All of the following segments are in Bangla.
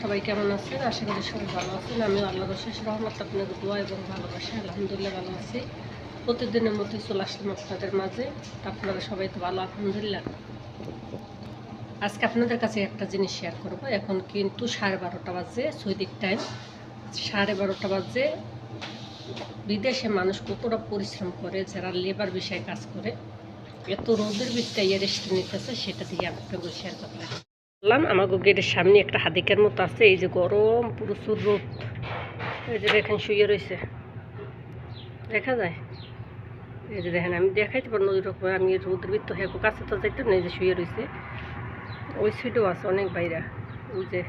সবাই কেমন আছেন? আশা করি সবাই ভালো আছেন। আমি আল্লাহ রশেষ রহমত আপনাদের দোয়া এবং ভালোবাসা, আলহামদুলিল্লাহ ভালো আছি। প্রতিদিনের মধ্যে চলে আসলাম আপনাদের মাঝে। আপনারা সবাই তো ভালো, আলহামদুলিল্লাহ। আজকে আপনাদের কাছে একটা জিনিস শেয়ার করব। এখন কিন্তু সাড়ে বারোটা বাজে সৈদিক টাইম সাড়ে বারোটা বাজে। বিদেশে মানুষ কতটা পরিশ্রম করে, যারা লেবার বিষয়ে কাজ করে, এত রোদের ইয়ে রেস্ট নিতেছে, সেটা দিয়ে আপনাকে শেয়ার করলাম বললাম আমাকে গেটের সামনে একটা হাদিকের মতো আছে, এই যে গরম প্রচুর রোদ। এই যে দেখেন শুয়ে রয়েছে দেখা যায়? এই যে দেখেন, আমি দেখাইতে পারব ওই রকম, আমি রোদের ভিতর হ্যাঁ কাছে তো যাইতাম না, এই যে শুয়ে রয়েছে ওই সাইডেও আছে অনেক বাইরা। ওই যে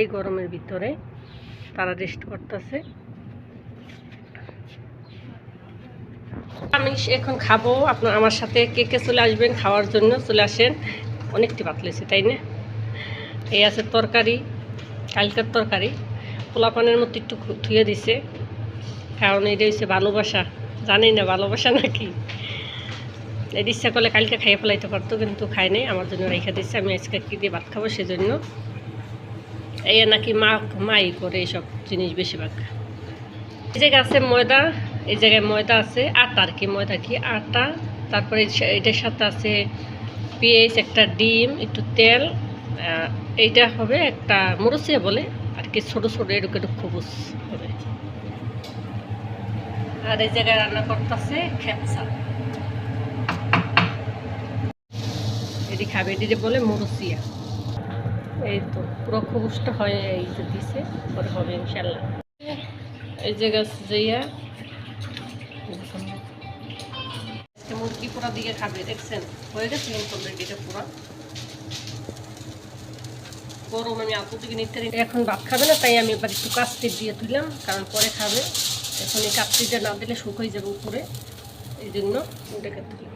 এই গরমের ভিতরে তারা রেস্ট করতেছে। আমি এখন খাব, আপনার আমার সাথে কে কে চলে আসবেন, খাওয়ার জন্য চলে আসেন। অনেকটি পাতলেছে তাই না? এই আছে তরকারি, কালকার তরকারি। পোলাপানের মতো একটু ধুয়ে দিছে। কারণ এটা হচ্ছে ভালোবাসা জানি না ভালোবাসা নাকি? এই ইচ্ছা করলে কালকে খাইয়ে ফেলাইতে পারতো, কিন্তু খাই নাই। আমার জন্য রেখে দিচ্ছে আমি আজকে কী দিয়ে ভাত খাব সেজন্য। এই নাকি মা মাই করে এইসব জিনিস বেশিরভাগ। এই জায়গায় আছে ময়দা, এই জায়গায় ময়দা আছে। আটা আর কি ময়দা কি? আটা, তারপরে এটার সাথে আছে পেঁয়াজ, একটা ডিম, একটু তেল এইটা হবে একটা মুরসিয়া বলে, আর কি ছোটো ছোটো এরকম একটু খবুস হবে। আর এই জায়গায় রান্না করতেছে খেপসা এটি খাবে এটি বলে মুরসিয়া এই তো, পুরো খবুসটা হয় এই যে দিছে, পরে হবে ইনশাল্লাহ। এই গাছ যাইয়া মুরগি পোড়া দিয়ে খাবে, দেখছেন? হয়ে গেছে কিন্তু এটা পোড়া গরম আমি আপু দিকে নিতে পারি। এখন ভাত খাবে না, তাই আমি এবার একটু কাস্তি দিয়ে তুললাম, কারণ পরে খাবে। এখন এই কাস্তিটা না দিলে শুকিয়ে যাবে উপরে, এই জন্য ওটাকে তুললাম।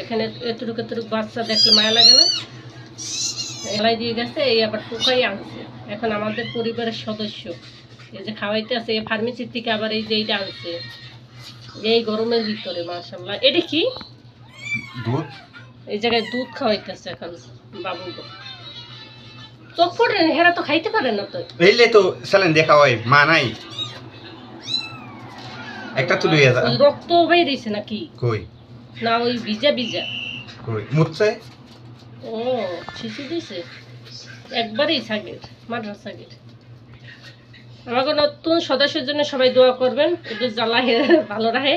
এখানে এতটুকু এতটুকু বাচ্চা দেখলে মায়া লাগে না। এলাই দিয়ে গেছে, এই আবার শুকাই আনছে। এখন আমাদের পরিবারের সদস্য, এই যে খাওয়াইতে আছে এই ফার্মেসির থেকে আবার এই যে এইটা আনছে। এই গরমের ভিতরে মাসাল্লাহ এটা কি? দুধ? এই জায়গায় দুধ খাওয়াইতেছে এখন বাবু চোখ পড়ে হেরা তো খাইতে পারে না তো? এইলে তো দেখা হয় মা নাই। একটা তো লইয়া যা রক্ত বেরিয়েছে নাকি? কই? না ওই ভিজা ভিজা। কই? ও শিশু দিছে? একবারেই সাগের মাদ্রাস সাগের আমাকে নতুন সদস্যের জন্য সবাই দোয়া করবেন। ওদের জ্বালা ভালো রাখে,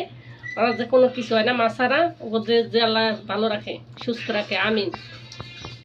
ওরা যে কোনো কিছু হয় না, মাছারা, ওদের জ্বালা ভালো রাখে, সুস্থ রাখে, আমিন।